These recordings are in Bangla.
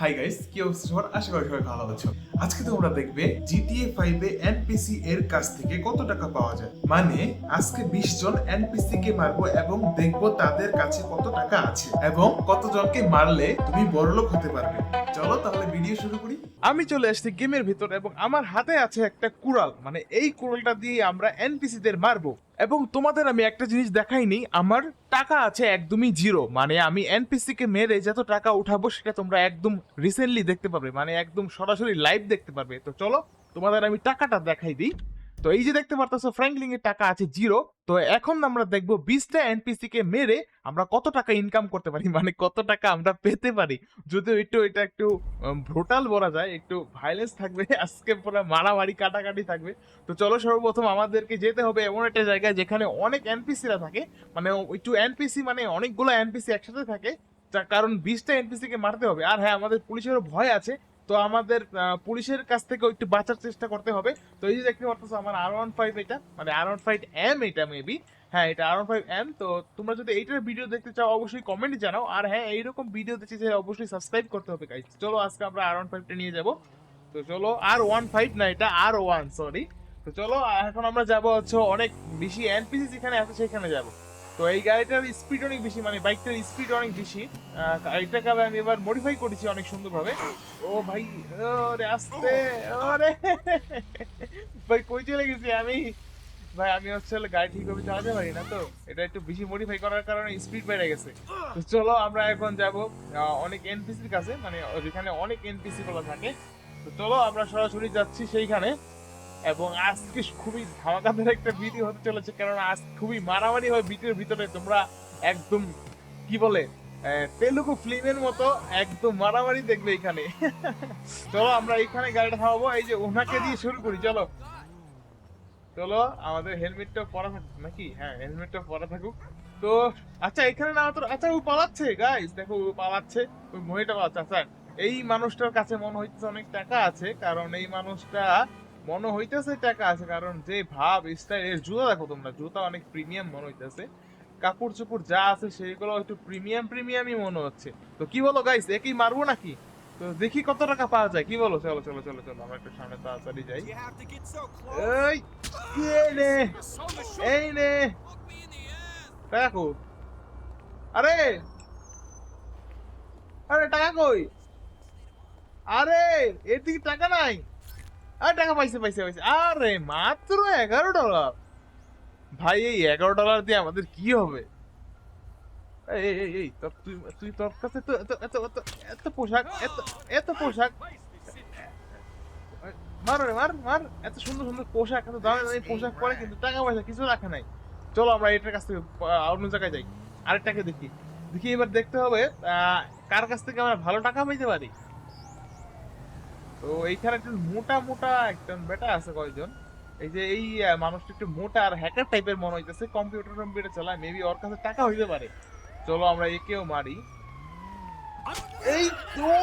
হাই গাইস কি অবস্থা? আশা করি সবাই ভালো আছো। আজকে তোমরা দেখবে জিটিএ ফাইভে এনপিসি এর কাছ থেকে কত টাকা পাওয়া যায়। মানে আজকে বিশ জন এনপিসি কে মারবো এবং দেখব তাদের কাছে কত টাকা আছে। এবং কতজনকে মারলে তুমি বড়লোক হতে পারবে। চলো তাহলে ভিডিও শুরু করি। আমি চলে আসছি গেমের ভিতর এবং আমার হাতে আছে একটা কুড়াল। মানে এই কুড়ালটা দিয়ে আমরা এনপিসি দের মারবো। এবং তোমাদের আমি একটা জিনিস দেখাইনি, আমার টাকা আছে একদমই জিরো। মানে আমি এনপিসি কে মেরে যত টাকা উঠাবো, সেটা তোমরা একদম রিসেন্টলি দেখতে পাবে। মানে একদম সরাসরি লাইভ দেখতে পারবে। তো চলো, তোমাদের আমি টাকাটা দেখাই দিই। তো এই যে দেখতে পারতেছো ফ্র্যাঙ্কলিং এর টাকা আছে জিরো তো এখন আমরা দেখব বিশটা এনপিসি কে মেরে আমরা কত টাকা ইনকাম করতে পারি মানে কত টাকা আমরা পেতে পারি। যদিও একটু, এটা একটু ভোটাল বলা যায়, একটু ভাইলেন্স থাকবে, আজকে পুরো মারামারি, কাটাকাটি থাকবে। তো চলো সর্বপ্রথম আমাদেরকে যেতে হবে এমন একটা জায়গায় যেখানে অনেক এনপিসিরা থাকে মানে একটু এনপিসি মানে অনেকগুলো এনপিসি একসাথে থাকে, যার কারণ বিশটা এনপিসি কে মারতে হবে। আর হ্যাঁ আমাদের পুলিশেরও ভয় আছে তো আমাদের পুলিশের কাছ থেকে একটু বাঁচার চেষ্টা করতে হবে। তো এই যে দেখতে পারতেছো আমার আর ওয়ান ফাইভ এটা মানে আর ওয়ান ফাইভ এম এটা মেবি হ্যাঁ এটা আর ওয়ান ফাইভ এম তো তোমরা যদি এইটার ভিডিও দেখতে চাও, অবশ্যই কমেন্টে জানাও। আর হ্যাঁ এইরকম ভিডিও দেখতে চাইলে অবশ্যই সাবস্ক্রাইব করতে হবে গাইজ চলো, আজকে আমরা আর ওয়ান ফাইভটা নিয়ে যাব। তো চলো আর ওয়ান ফাইভ না, এটা আর ওয়ান সরি তো চলো, এখন আমরা যাব হচ্ছে অনেক বেশি এনপিসি যেখানে আছে, সেখানে যাব। তো এই গাড়িটার স্পিড অনেক বেশি মানে বাইকটার স্পিড অনেক বেশি। গাড়িটাকে আমি এবার মডিফাই করেছি অনেক সুন্দরভাবে। ও ভাই ওরে আস্তে ওরে ভাই, কই চলে গেছি আমি? ভাই, আমি হচ্ছে গাড়ি ঠিকভাবে চালাতে পারি না তো। এটা একটু বেশি মডিফাই করার কারণে স্পিড বেড়ে গেছে। তো চলো, আমরা এখন যাব অনেক এনপিসির কাছে মানে যেখানে অনেক এনপিসি গুলো থাকে। তো চলো, আমরা সরাসরি যাচ্ছি সেইখানে। এবং আজকে খুবই ধামাকাদার একটা ভিডিও হতে চলেছে কারণ আজ খুবই মারামারি হয় ভিডিওর ভিতরে। তোমরা একদম, কি বলে তেলুগু ফিল্মের মতো একদম মারামারি দেখবে এখানে। চলো, আমরা এখানে গাড়িটা থামাবো। এই যে ওনাকে দিয়ে শুরু করি, চলো। চলো, আমাদের হেলমেটটা পরা থাকুক নাকি? হ্যাঁ হেলমেটটা পরা থাকুক। তো আচ্ছা এখানে না তো আচ্ছা ও পালাচ্ছে গাইস দেখো, ও পালাচ্ছে। ওই মহিলাটা পালাচ্ছে আচ্ছা। এই মানুষটার কাছে মনে হইতেছে অনেক টাকা আছে, কারণ এই মানুষটা মনে হইতেছে টাকা আছে কারণ যে ভাব স্টাইল এর জুতা দেখো তোমরা জুতা অনেক প্রিমিয়াম মনে হইতেছে। কাপড় চোপড় যা আছে সেগুলো একটু প্রিমিয়াম প্রিমিয়ামই মনে হচ্ছে। তো কি বলো গাইস একই মারবো নাকি? তো দেখি কত টাকা পাওয়া যায় কি বলো? চলো চলো চলো চলো আমরা একটু সামনে তাড়াতাড়ি যাই. এই নে. এই নে কো আরে! আরে টাকা কই? আরে এর দিকে টাকা নাই। আরে টাকা পাইছে পাইছে পাইছে আরে, মাত্র এগারো ডলার। ভাই, এই এগারো ডলার দিয়ে আমাদের কি হবে? তুই তুই তোর কাছে তো এত এত এত এত পোশাক, এত এত পোশাক। মার রে, মার মার। এত সুন্দর সুন্দর পোশাক, এত দামি দামি পোশাক পরে কিন্তু টাকা পয়সা কিছু রাখে নাই। চলো, আমরা এটার কাছ থেকে অন্য জায়গায় যাই। আরেকটাকে দেখি। দেখি, এবার দেখতে হবে কার কাছ থেকে আমরা ভালো টাকা পাইতে পারি? তো এইখানে একটু মোটা মোটা একজন বেটা আছে কয়েকজন এই যে এই মানুষটা একটু মোটা আর হ্যাকার টাইপের মনে হইতেছে কম্পিউটার কম্পিউটার চালায় মেবি ওর কাছে টাকা হইতে পারে। চলো আমরা একেও মারি। এই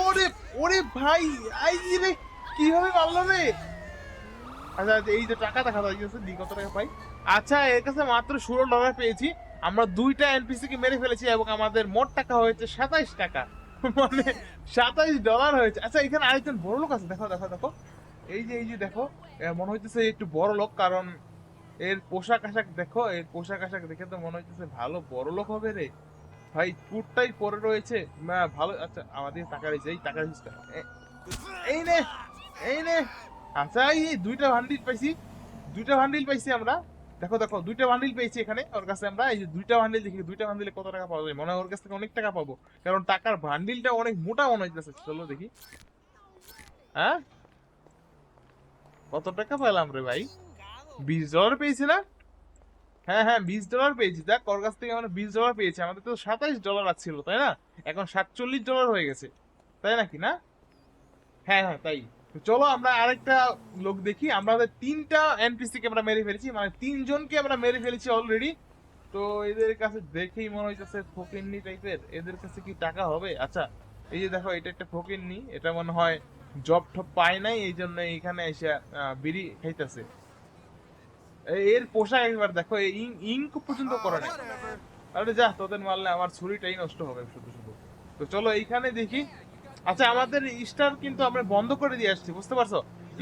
ওরে ওরে ভাই আই রে কীভাবে মারলো রে? আচ্ছা আচ্ছা, এই যে টাকা দেখা যাচ্ছে দি কত টাকা পাই? আচ্ছা এর কাছে মাত্র ষোলো ডলার পেয়েছি। আমরা দুইটা এনপিসি কে মেরে ফেলেছি এবং আমাদের মোট টাকা হয়েছে সাতাইশ টাকা। মানে সাতাইশ ডলার হয়েছে। আচ্ছা এখানে আরেকজন বড় লোক আছে। দেখো দেখো দেখো। এই যে এই যে, দেখো মনে হইতেছে একটু বড় লোক, কারণ এর পোশাক আশাক দেখো, এর পোশাক আশাক দেখে তো মনে হইতেছে ভালো বড় লোক হবে রে। ভাই পুরটাই পরে রয়েছে। না, ভালো আচ্ছা আমাদের টাকা রয়েছে। এই টাকা রয়েছে এই নে এই নে। আচ্ছা এই দুইটা বান্ডিল পাইছি। দুইটা বান্ডিল পাইছি আমরা। দেখো দেখো, দুইটা বান্ডিল পেয়েছি এখানে। ওর কাছে আমরা এই যে দুইটা বান্ডিল দেখি, দুইটা বান্ডিলে কত টাকা পাওয়া যায়? মনে হয় ওর কাছ থেকে অনেক টাকা পাবো। কারণ টাকার বান্ডিলটা অনেক মোটা মনে হইতেছে। চলো দেখি। হ্যাঁ? কত টাকা পেলাম রে ভাই? বিশ ডলার পেয়েছি না? হ্যাঁ হ্যাঁ বিশ ডলার পেয়েছি। দেখ, ওর কাছ থেকে আমরা বিশ ডলার পেয়েছি। আমাদের তো সাতাইশ ডলার ছিল, তাই না? এখন সাতচল্লিশ ডলার হয়ে গেছে। তাই নাকি না? হ্যাঁ হ্যাঁ তাই। চলো আমরা আরেকটা লোক দেখি। আমাদের তিনটা এনপিসি কে আমরা মেরে ফেলেছি মানে তিনজনকে আমরা মেরে ফেলেছি অলরেডি তো এদের কাছে দেখেই মনে হইতেছে ফকিন্নি টাইপের এদের কাছে কি টাকা হবে? আচ্ছা এই যে দেখো, এটা একটা ফকিন্নি। এটা মনে হয় জব টপ পায় নাই, এই জন্য এখানে এসে বিড়ি খাইতেছে। এর পোশাক একবার দেখো ইঙ্ক পর্যন্ত করে নাই। আরে যা, তোদের মারলে আমার ছুরিটাই নষ্ট হবে শুধু শুধু। তো চলো এইখানে দেখি। আচ্ছা আমাদের স্টার কিন্তু আমরা বন্ধ করে দিয়ে আসছি বুঝতে পারছ?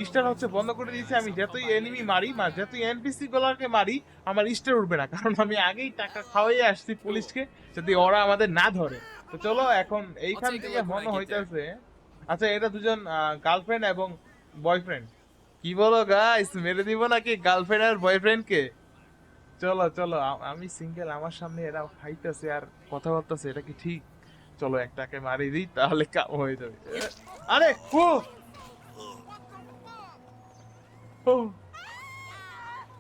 স্টার হচ্ছে বন্ধ করে দিয়েছি আমি যতই এনিমি মারি মা যতই এনপিসি গুলোকে মারি আমার স্টার উঠবে না। কারণ আমি আগেই টাকা খাওয়াই আসছি পুলিশকে যদি ওরা আমাদের না ধরে। তো চলো এখন এইখান থেকে when I মনে হইতেছে আচ্ছা এটা দুজন গার্লফ্রেন্ড এবং বয়ফ্রেন্ড কি বলো গাইস মেরে দিব নাকি গার্লফ্রেন্ড আর বয়ফ্রেন্ড কে? চলো চলো আমি সিঙ্গেল আমার সামনে এরা খাইতেছে আর কথা বলতেছে এটা কি ঠিক? চলো একটাকে মারি দিই, তাহলে কাম হয়ে যাবে। আরে, ও!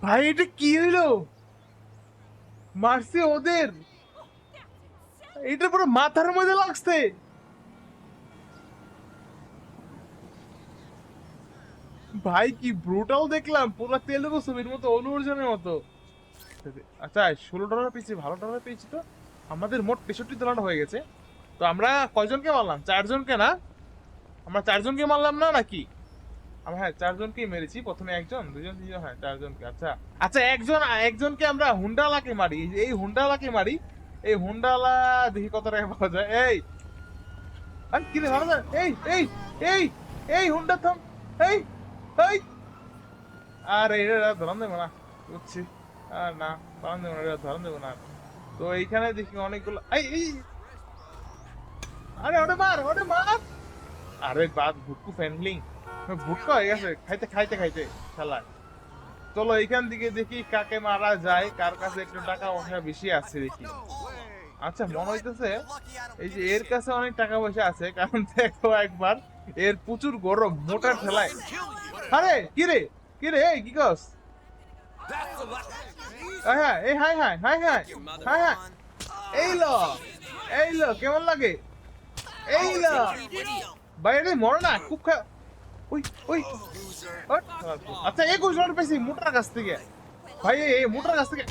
ভাই, এটা কি হইল? মারছে ওদের। এটা পুরো মাথার মধ্যে লাগছে। ভাই, কি ব্রুটাল দেখলাম, পুরো তেলুগু ছবির মতো অনু অর্জুনের মতো। আচ্ছা ষোলো ডলার পেয়েছি, ভালো ডলার পেয়েছি তো? আমাদের মোট তেষট্টি ডলার হয়ে গেছে। তো আমরা কয়জনকে মারলাম? চারজনকে না? আমরা চারজনকে মারলাম না নাকি? আমরা হ্যাঁ চারজনকেই মেরেছি। প্রথমে একজন, দুজন, তিনজন হ্যাঁ চারজনকে। আচ্ছা আচ্ছা একজন, একজনকে আমরা হুন্ডালাকে মারি। এই হুন্ডালাকে মারি। এই হুন্ডালা, দেখি কত টাকা পাওয়া যায়। এই, আরে, কি রে, ভালো এই এই এই এই, হুন্ডা, থাম। এই এই। আর এটা ধরান দেবো না। বুঝছি। আর না, ধরান দেবো না ধরান দেবো না। তো এইখানে দেখি অনেকগুলো এই এই আরে ওটা মার ওটা মার। আরে বাদ ভুটকু ফ্যানলিং ভুটকা হয়ে গেছে, খাইতে খাইতে খাইতে খেলায় চলো এইখান থেকে দেখি কাকে মারা যায়, কার কাছে একটু টাকা পয়সা বেশি আছে দেখি। আচ্ছা মনে হইতেছে এই যে এর কাছে অনেক টাকা পয়সা আছে, কারণ দেখো একবার, এর প্রচুর গরম, মোটা ঠেলায়। আরে, কি রে? কি রে? কি কস হ্যাঁ এই, hi hi hi hi hi hi. এই লো এই লো, কেমন লাগে? বাইরে মর না, খুব ওই ওই। আচ্ছা একুশ ডলার পেয়েছি মোটার কাছ থেকে। ভাই, এই মোটার কাছ থেকে।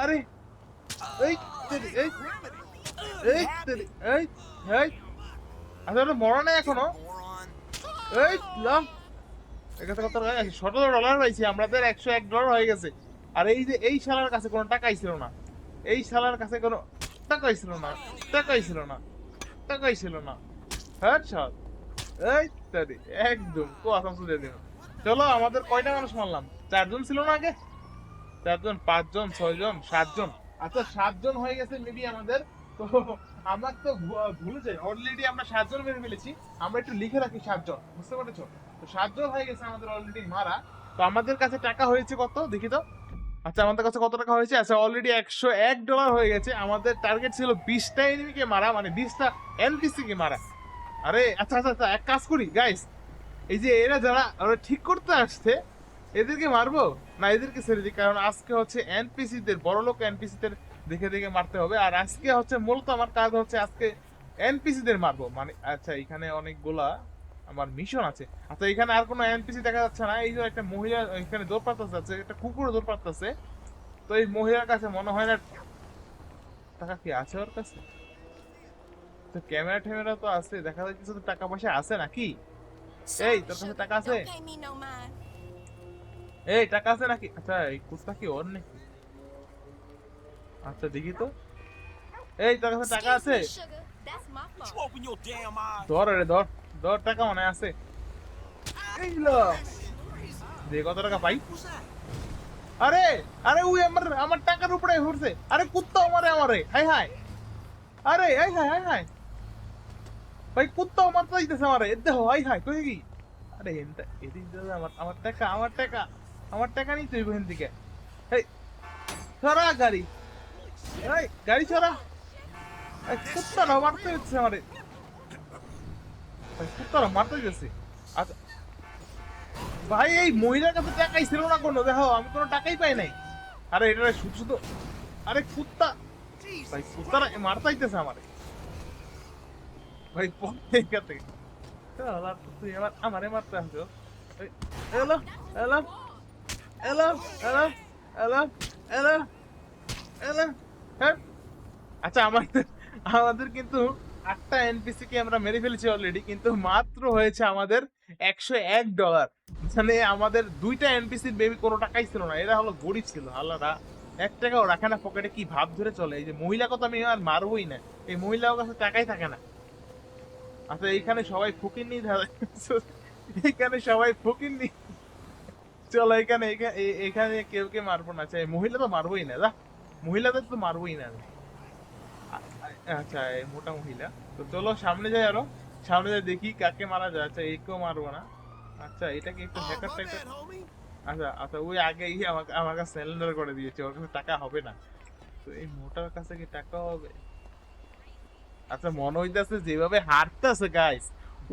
আরে, এই এই এই এই এই। আচ্ছা ওটা মরা নাই এখনও। এই লাম একাতে কত সতেরো ডলার আমাদের একশো এক ডলার হয়ে গেছে। আর এই যে, এই শালার কাছে কোনো টাকাই ছিল না। এই শালার কাছে কোনো টাকাই ছিল না, টাকাই ছিল না। টাকাই ছিল না। হ্যাঁ সব এই তারি একদম তো আসাম সুদে দিন চলো, আমাদের কয়টা মানুষ মারলাম? চারজন ছিল না আগে? চারজন, পাঁচজন, ছয়জন, সাতজন। আচ্ছা সাতজন হয়ে গেছে মেবি আমাদের। তো আমার তো ভুলে যাই। অলরেডি আমরা সাতজন মেরে ফেলেছি। আমরা একটু লিখে রাখি সাতজন, বুঝতে পেরেছ? তো সাতজন হয়ে গেছে আমাদের অলরেডি মারা। তো আমাদের কাছে টাকা হয়েছে কত? দেখি তো। আচ্ছা আমাদের কাছে কত টাকা হয়েছে? আচ্ছা অলরেডি একশো এক ডলার হয়ে গেছে। আমাদের টার্গেট ছিল বিশটা এনিমিকে মারা মানে বিশটা এনপিসি কে মারা। আরে আচ্ছা আচ্ছা আচ্ছা এক কাজ করি গাইস এই যে এরা যারা, ওরা ঠিক করতে আসছে, এদেরকে মারবো? না, এদেরকে ছেড়ে দিই, কারণ আজকে হচ্ছে এনপিসি দের বড় লোক এনপিসি দের দেখে দেখে মারতে হবে। আর আজকে হচ্ছে মূলত আমার কাজ হচ্ছে আজকে এনপিসি দের মারবো। মানে আচ্ছা এখানে অনেকগুলা আমার মিশন আছে। আচ্ছা এখানে আর কোনো এনপিসি দেখা যাচ্ছে না। এই যে একটা মহিলা এখানে দৌড় আছে একটা কুকুর দৌড় পাতাছে তো এই মহিলার কাছে মনে হয় না টাকা কি আছে ওর কাছে? তো ক্যামেরা ট্যামেরা তো আছে দেখা টাকা পয়সা আছে নাকি? Hey, তোর কাছে টাকা আছে? এই টাকা আছে নাকি? আচ্ছা এই কুত্তা কি ওর নাকি? আচ্ছা দেখি তো। এই তোর কাছে টাকা আছে? You fault. open your damn eyes. ধর রে ধর। ধর টাকা মনে আছে। এই লো। দে কত টাকা পাই? আরে আরে ওই আমার আমার টাকার উপরে ঘুরছে। আরে কুত্তা আমারে আমারে। Hi hi. আরে হাই হাই হাই হাই। ভাই কুত্তা আমার তো দিতেছে আমারে। এ দেখো হাই হাই কই কি? আরে এনটা এদিক দিয়ে আমার আমার টাকা আমার টাকা। আমার টাকা নিতে হইব এখান থেকে এই ছড়া গাড়ি। এই গাড়ি ছড়া। এই কুত্তা মারতে আমারে কুত্তারা মারতে আচ্ছা ভাই এই মহিলার কাছে না দেখো আমি কোনো টাকাই পাই নাই আরে এটা শুধু ভাই কুত্তারা আমারে তুই আমার আমারে মারতে আসছো এলো এলো এলো এলো এলো হ্যাঁ আচ্ছা আমাদের আমাদের কিন্তু আটটা এনপিসি কে আমরা মেরে ফেলেছি অলরেডি কিন্তু মাত্র হয়েছে আমাদের একশো এক ডলার মানে আমাদের দুইটা এনপিসির বেবি কোনো টাকাই ছিল না, এরা হলো গরিব ছিল আল্লাহরা এক টাকাও রাখে না পকেটে কি ভাব ধরে চলে? এই যে মহিলা কথা আমি আর মারবই না, এই মহিলার কাছে টাকাই থাকে না। আচ্ছা এইখানে সবাই ফকির নি এখানে সবাই ফকির নি চলো এখানে এখা- এখানে কেউ কে মারবো না আচ্ছা এই মহিলা তো মারবোই না, যা। মহিলাদের তো মারবোই না। আচ্ছা এই মোটা মহিলা। তো চলো সামনে যাই আরও। সামনে যাই দেখি কাকে মারা যায়। আচ্ছা একেও মারবো না। আচ্ছা এটা কি একটু Oh, হ্যাকার টাইপের আচ্ছা আচ্ছা ওই আগেই আমাকে আমার কাছে সিলিন্ডার করে দিয়েছে। ওর কাছে টাকা হবে না। তো এই মোটার কাছে কি টাকা হবে? আচ্ছা মনে হইতাছে যেভাবে হাঁটতেছে গাইস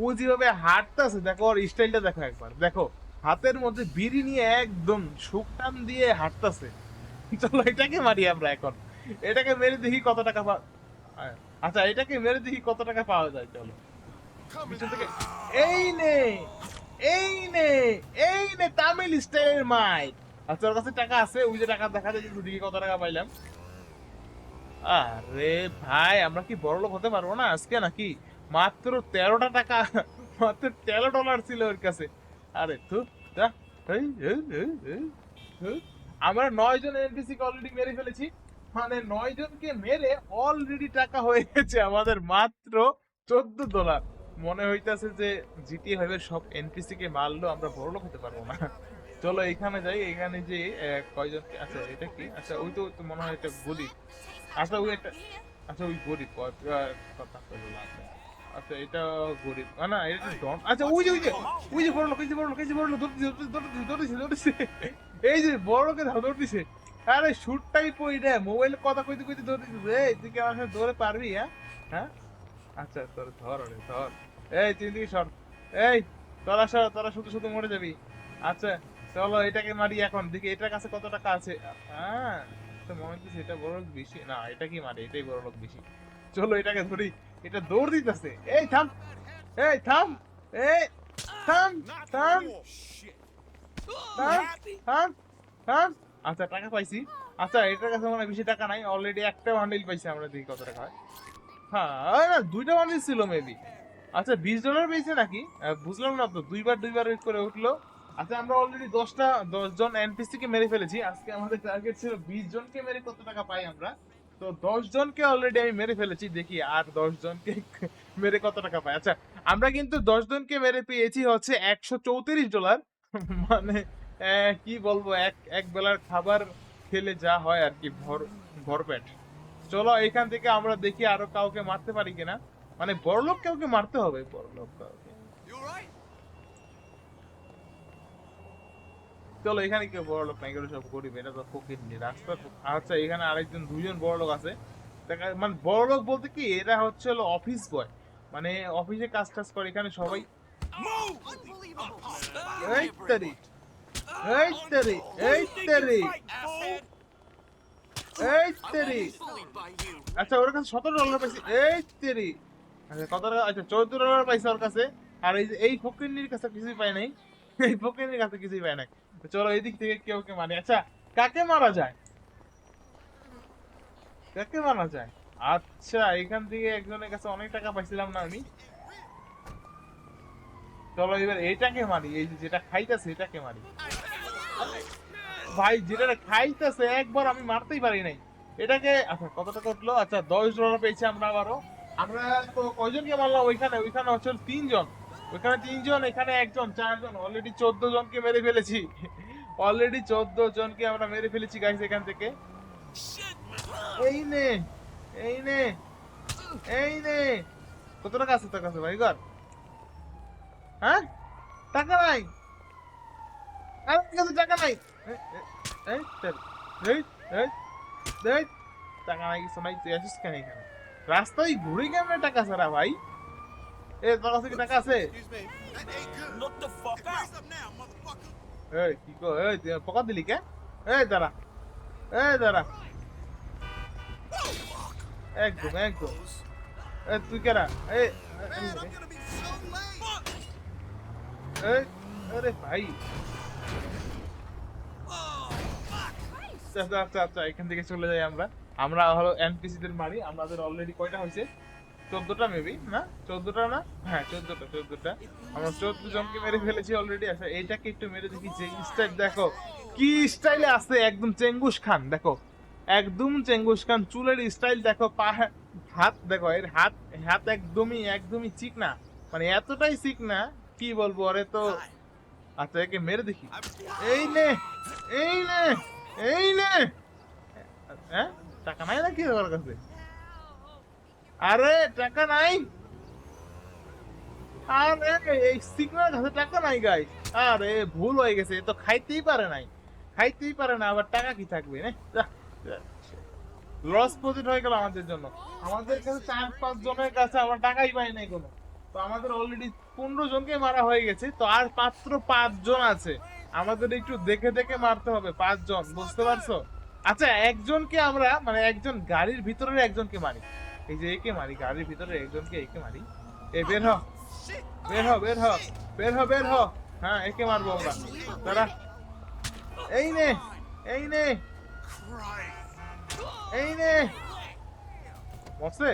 ও যেভাবে হাঁটতেছে দেখো ওর স্টাইলটা দেখো একবার। দেখো হাতের মধ্যে বিড়ি নিয়ে একদম সুখ টান দিয়ে হাঁটতেছে। চলো এটাকে মারি আমরা এখন। এটাকে মেরে দেখি কত টাকা আচ্ছা এটাকে মেরে দেখি কত টাকা পাওয়া যায় চলো। এই নে এই নে এই নে তামিল স্টাইলের মাই আচ্ছা ওর কাছে টাকা আছে ওই যে টাকা দেখা যায় একটু কত টাকা পাইলাম। আরে ভাই আমরা কি বড় লোক হতে পারব না আজকে নাকি? মাত্র তেরোটা টাকা মাত্র তেরো ডলার ছিল ওর কাছে। আরে যা এই। আমরা নয় জন এনপিসি কে অলরেডি মেরে ফেলেছি। মানে নয় জনকে মেরে অলরেডি টাকা হয়ে গেছে আমাদের মাত্র চোদ্দ ডলার মনে হইতাছে যে জিটি এর সব এনপিসি কে মারলো আমরা বড় লোক হতে পারব না। চলো এখানে যাই এখানে যে আহ, কয়জন আচ্ছা এটা কি? আচ্ছা ওই তো মনে হয় এটা গরিব আচ্ছা ওই একটা আচ্ছা ওই গরিব কথা বললাম আচ্ছা এটা গরিব না এটা ডন আচ্ছা ওই যে ওই যে ওই যে বড় লোক এই যে বড় লোক এই যে বড় লোক দৌড়তেছে দৌড়তেছে দৌড়তেছে দৌড়তেছে এই যে বড় লোকে দৌড়তেছে আরে শুটটাই পই রে? মোবাইলে কথা কইতে কইতে দৌড়তেছে এই তুই কি আমার সাথে দৌড়ে পারবি হ্যাঁ? হ্যাঁ? আচ্ছা তোর ধর রে ধর। এই তুই দিকে সর। এই তোরা সর তোরা শুধু শুধু মরে যাবি। আচ্ছা চলো এটাকে মারি এখন। দেখি এটার কাছে কত টাকা আছে? হ্যাঁ তো মনে হচ্ছে এটা বড় লোক বেশি। না এটা কি মারে? এটাই বড় লোক বেশি। চলো এটাকে ধরি। এটা দৌড় দিতেছে। এই থাম। এই থাম। এই থাম থাম। For থাম থাম থাম। আচ্ছা টাকা পাইছি। আচ্ছা এটার কাছে মনে বেশি টাকা নাই অলরেডি একটা বান্ডিল পাইছি আমরা দেখি কত টাকা হয়? হ্যাঁ না, দুইটা বান্ডিল ছিল মেবি আচ্ছা বিশ ডলার পেয়েছে নাকি? বুঝলাম না তো, দুইবার দুইবার করে উঠল। আচ্ছা আমরা অলরেডি দশটা দশ জন এনপিসি কে মেরে ফেলেছি। আজকে আমাদের টার্গেট ছিল বিশ জনকে মেরে কত টাকা পাই আমরা। তো দশ জনকে অলরেডি আমি মেরে ফেলেছি, দেখি আর দশ জনকে মেরে কত টাকা পাই। আচ্ছা আমরা কিন্তু দশ জনকে মেরে পেয়েছি হচ্ছে একশো চৌত্রিশ ডলার। মানে কি বলব এক এক বেলার খাবার খেলে যা হয় আর কি ভর ভরপেট। চলো এখান থেকে আমরা দেখি আরও কাউকে মারতে পারি কিনা। মানে বড়লোক কাউকে মারতে হবে বড়লোক কাউকে। চলো এখানে কেউ বড় লোক নাই সব গরিব এটা তো ফকির নি রাস্তা আচ্ছা এখানে আরেকজন দুজন বড় লোক আছে। দেখা- মানে বড় লোক বলতে কি এরা হচ্ছে হলো অফিস বয় মানে অফিসে কাজ টাজ করে এখানে সবাই আচ্ছা ওর কাছে সতেরো ডলার পাইছি। আচ্ছা কত আচ্ছা চৌদ্দ ডলার পাইছে ওর কাছে। আর এই যে, এই কাছে কিছুই নাই। এই কাছে কিছুই নাই। চলো থেকে কেউ কে মানে। আচ্ছা কাকে মারা যায়? কাকে মারা যায়? আচ্ছা এখান থেকে একজনের কাছে অনেক টাকা পাইছিলাম না আমি। চলো, এবার এইটাকে মারি। এই যেটা খাইতেছে, এটাকে মারি। ভাই যেটা খাইতেছে, একবার আমি মারতেই পারি নাই। এটাকে আচ্ছা কত টাকা উঠল? আচ্ছা দশ ডলার পেয়েছি আমরা আবারও। আমরা তো কয়জনকে মারলাম? ওইখানে ওইখানে হচ্ছে তিনজন। ওইখানে তিনজন, এখানে একজন, চারজন। অলরেডি চোদ্দ জনকে মেরে ফেলেছি। অলরেডি চোদ্দ জনকে আমরা মেরে ফেলেছি গাইস এখান থেকে। এই নে এই নে এই নে। কত টাকা আছে তোর কাছে ভাই? ঘর। হ্যাঁ? টাকা নাই? আমার কাছে টাকা নাই। এই, এই, এই, এই, এই, এই, টাকা নাই কিছু নাই তুই আসিস কেন এখানে? রাস্তায় ঘুরে কেমনে টাকা ছাড়া ভাই। এ তোর কাছে কি টাকা আছে. এই কি কো এই তুই পকা দিলি কে? এই দাঁড়া। এই দাঁড়া। একদম একদম। এ তুই কেনা এই. এই আরে ভাই। আচ্ছা আচ্ছা আচ্ছা এখান থেকে চলে যাই আমরা। আমরা হলো মারি আমাদের অলরেডি কয়টা হয়েছে? চোদ্দটা মেবি না? চোদ্দটা না? হ্যাঁ চোদ্দটা চোদ্দটা। আমরা চোদ্দ জনকে মেরে ফেলেছি অলরেডি আচ্ছা এইটাকে একটু মেরে দেখি, যে স্টাইল দেখো, কি স্টাইলে আছে একদম চেঙ্গুস খান, দেখো। একদম চেঙ্গুস খান, চুলের স্টাইল দেখো, পা, হাত, দেখো, এর হাত হাত একদমই একদমই চিক না মানে এতটাই চিক না কি বলব আরে তো আচ্ছা একে মেরে দেখি। এই নে এই নে এই নে। হ্যাঁ টাকা নাই নাকি ওর কাছে? আরে, টাকা নাই। আরে, এই সিগনাল কাছে টাকা নাই গাই আরে, ভুল হয়ে গেছে তো খাইতেই পারে নাই। খাইতেই পারে না, আবার টাকা কি থাকবে, না? লস প্রফিট হয়ে গেল আমাদের জন্য। আমাদের কাছে চার পাঁচ জনের কাছে আমরা টাকাই পাই নাই কোনো। তো আমাদের অলরেডি পনেরো জনকে মারা হয়ে গেছে, তো আর মাত্র পাঁচ জন আছে। আমাদের একটু দেখে দেখে মারতে হবে পাঁচজন বুঝতে পারছ? আচ্ছা একজনকে আমরা মানে একজন গাড়ির ভিতরে একজনকে মারি। এই যে একে মারি, গাড়ির ভিতরে একজনকে একে মারি। এ, বের হ। বের হ বের হ বের হ বের হ। হ্যাঁ একে মারবো আমরা। দাঁড়া। এই নে এই নে। এই নে। মরছে?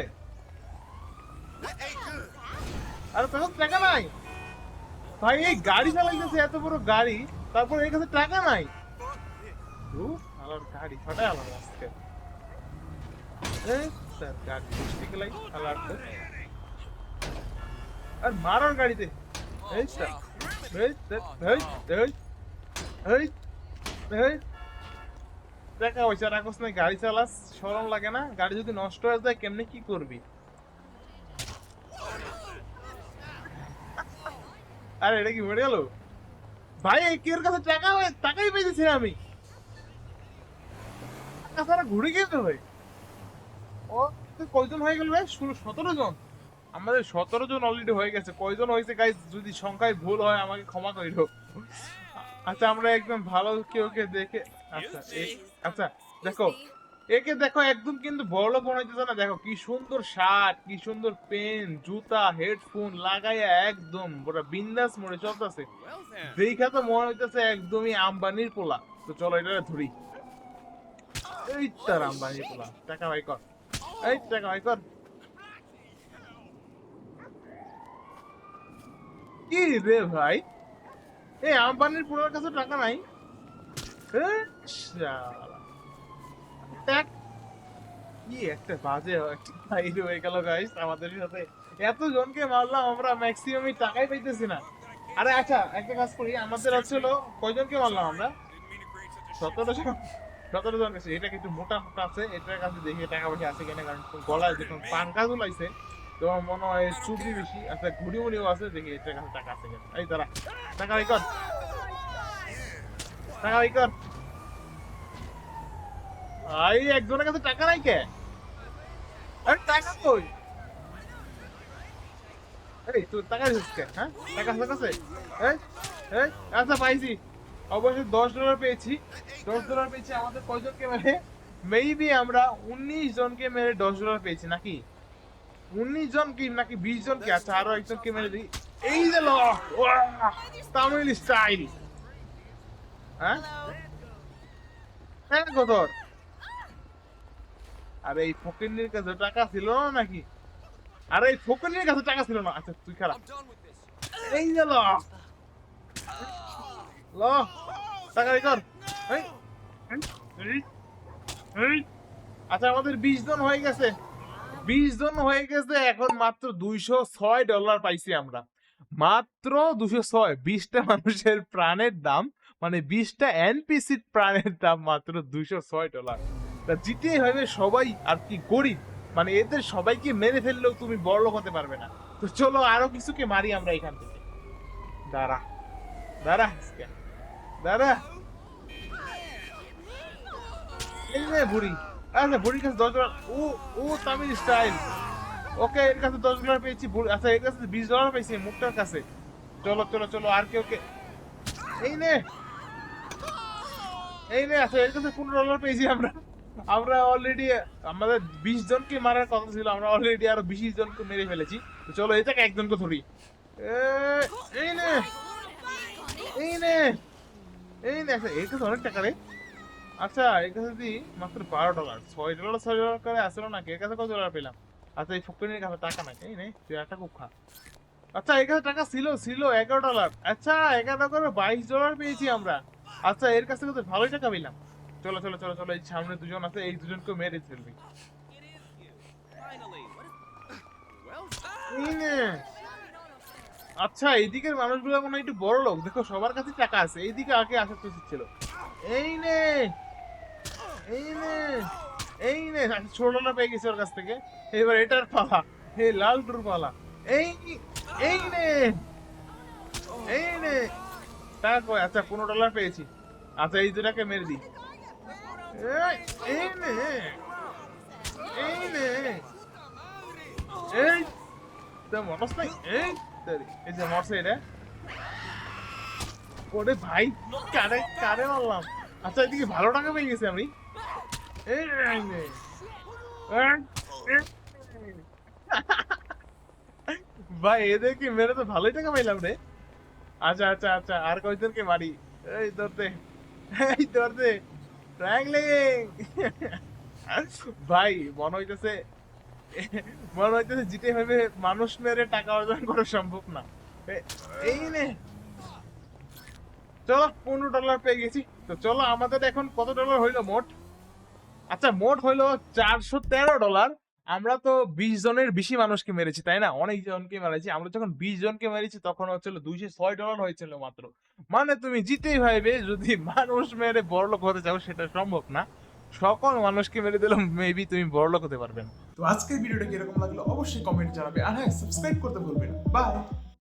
আরে কাছে টাকা নাই? ভাই, এই গাড়ি চালাইতেছে, এত বড় গাড়ি, তারপর এর কাছে টাকা নাই। আলার গাড়ি ফাটাই আলার আজকে। আর মারার গাড়িতে। এই, স্যার। এই এই দেখা হয়েছে গাড়ি চালাস, সরম লাগে না। গাড়ি যদি নষ্ট হয়ে যায়, কেমনে কি করবি? আরে, এটা কি মরে গেল? ভাই, এই কের কাছে টাকা টাকাই পেয়েছি আমি। টাকা ছাড়া ঘুরে গিয়েছে ভাই ও তো কয়জন হয়ে গেল ভাই? ষোলো, সতেরো জন? আমাদের সতেরো জন অলরেডি হয়ে গেছে। কয়জন হয়েছে গাইজ যদি সংখ্যায় ভুল হয়, আমাকে ক্ষমা করিল আচ্ছা আমরা একদম ভালো কেউ কে দেখে আচ্ছা আচ্ছা দেখো একে দেখো একদম কিন্তু বড় মনে হইতেছে না। দেখো কি সুন্দর শার্ট কি সুন্দর পেন জুতা হেডফোন লাগাইয়া একদম পুরো বিন্দাস মোড়ে চলতেছে। দেখা তো মনে হইতেছে একদমই আম্বানির পোলা। তো চলো এটা ধরি। এই তার আম্বানির পোলা। টাকা ভাই কর। এই টাকা ভাই কর। কি রে ভাই? এই আম্বানির পোলার কাছে টাকা নাই? এ, শালা। দেখ, কি একটা বাজে ফাইট হয়ে গেল গাইস আমাদের সাথে। এত জনকে মারলাম আমরা ম্যাক্সিমামই টাকাই পাইতেছি না। আরে আচ্ছা একটা কাজ করি আমাদের হচ্ছিল কয়জনকে মারলাম আমরা? সতেরো জন সতেরো জন কাছে এটা কিন্তু মোটা মোটা আছে এটার কাছে দেখি টাকা পয়সা আছে কিনা কারণ গলায় যখন পান কাজ লাইছে তোমার মনে হয় চুবড়ি বেশি আচ্ছা ঘুড়ি মুড়িও আছে দেখি এটার কাছে টাকা আছে কিনা। এই দাঁড়া। টাকা কর। টাকা কর। আই একজনের কাছে টাকা নাই কে? আরে টাকা কই? এই তুই টাকা দিছিস কে? হ্যাঁ? টাকা আছে? কাছে এই এই আচ্ছা পাইছি। অবশ্যই দশ ডলার পেয়েছি। দশ ডলার পেয়েছি আমাদের কয়জনকে মেরে? মেবি আমরা উনিশ জনকে মেরে দশ ডলার পেয়েছি নাকি? উনিশ জন কি নাকি বিশ জন কি? আচ্ছা আরও একজনকে মেরে দিই। এই যে ল তামিল স্টাইল হ্যাঁ? হ্যাঁ কতর আরে এই ফকিন্নির কাছে টাকা ছিল না নাকি? আরে এই ফকিন্নির কাছে টাকা ছিল না। আচ্ছা তুই খারাপ এই যে ল। ল। টাকা কর। আচ্ছা আমাদের বিশ জন হয়ে গেছে। বিশ জন হয়ে গেছে, এখন মাত্র দুইশো ছয় ডলার পাইছি আমরা। মাত্র দুশো ছয়, বিশটা মানুষের প্রাণের দাম মানে বিশটা এনপিসির প্রাণের দাম মাত্র দুইশো ছয় ডলার তা জিতে হবে সবাই আর কি গরিব। মানে এদের সবাইকে মেরে ফেললেও তুমি বড় লোক হতে পারবে না। তো চলো আরও কিছুকে মারি আমরা এখান থেকে। দাঁড়া। দাঁড়া দাঁড়া। এই বুড়ি। আচ্ছা বুড়ির কাছে দশ ডলার। ও ও তামিল স্টাইল। ওকে, এর কাছে দশ ডলার পেয়েছি আচ্ছা এর কাছে বিশ ডলার পেয়েছি মুখটার কাছে। চলো চলো চলো, আর কেউ কে এই নে। এই নে আচ্ছা এর কাছে পনেরো ডলার পেয়েছি আমরা। আমরা অলরেডি আমাদের বিশ জনকে মারার কথা ছিল, আমরা অলরেডি আরও বিশ জনকে মেরে ফেলেছি। চলো, এটাকে একজনকে ধরি। এই নে এই নে এই নে আচ্ছা এর অনেক টাকা রে। আচ্ছা এর কাছে দি মাত্র বারো ডলার, ছয় ডলার ছয় ডলার করে আসলো নাকি? এর কাছে কত ডলার পেলাম? আচ্ছা এই ফকিনের কাছে টাকা নাই এই নে, তুই একটা খুব খা। আচ্ছা এর কাছে টাকা ছিল ছিল এগারো ডলার। আচ্ছা এগারো করে বাইশ ডলার পেয়েছি আমরা। আচ্ছা এর কাছে তো ভালোই টাকা পেলাম। চলো চলো চলো চলো এই সামনে দুজন আছে এই দুজনকে মেরে ফেলবি। এই নে। আচ্ছা এইদিকের মানুষগুলো মনে হয় একটু বড় লোক। দেখো সবার কাছে টাকা আছে। এইদিকে আগে আসার তো উচিত ছিল। এই নে এই নে এই নে। আচ্ছা, ছোটটা পেয়ে গেছে ওর কাছ থেকে। এবার এটার পালা। হে লাল টুর পালা। এই এই নে এই নে। টাকা কই আচ্ছা পনেরো ডলার পেয়েছি। আচ্ছা এই দুটাকে মেরে দিই। এই, নে এই নে নাই এই ওরে ভাই মারলাম আচ্ছা ভালো টাকা পেয়ে গেছি আমি এই নে। ভাই মেরে তো ভালোই টাকা পাইলাম রে। আচ্ছা আচ্ছা আচ্ছা আর কয়জনকে মারি? এই ধরতে এই ধরতে ট্রায়াঙ্গলিং ভাই, মনে হইতেছে মনে হইতেছে ভাবে মানুষ মেরে টাকা অর্জন করা সম্ভব না। এই নে। চলো, পনেরো ডলার পেয়ে গেছি। তো চলো, আমাদের এখন কত ডলার হইল মোট? আচ্ছা মোট হইল চারশো তেরো ডলার আমরা তো বিশ জনের বেশি মানুষকে মেরেছি, তাই না? অনেক জনকে মেরেছি। আমরা যখন বিশ জনকে মেরেছি, তখন হচ্ছিল দুইশো ছয় ডলার হয়েছিল মাত্র। মানে তুমি জিতেই ভাইবে, যদি মানুষ মেরে বড়লোক হতে চাও, সেটা সম্ভব না। সকল মানুষকে মেরে দিলাম মেবি তুমি বড়লোক হতে পারবে না। তো আজকের ভিডিওটা কীরকম লাগল অবশ্যই কমেন্ট জানাবে। আর হ্যাঁ সাবস্ক্রাইব করতে ভুলবেন বাই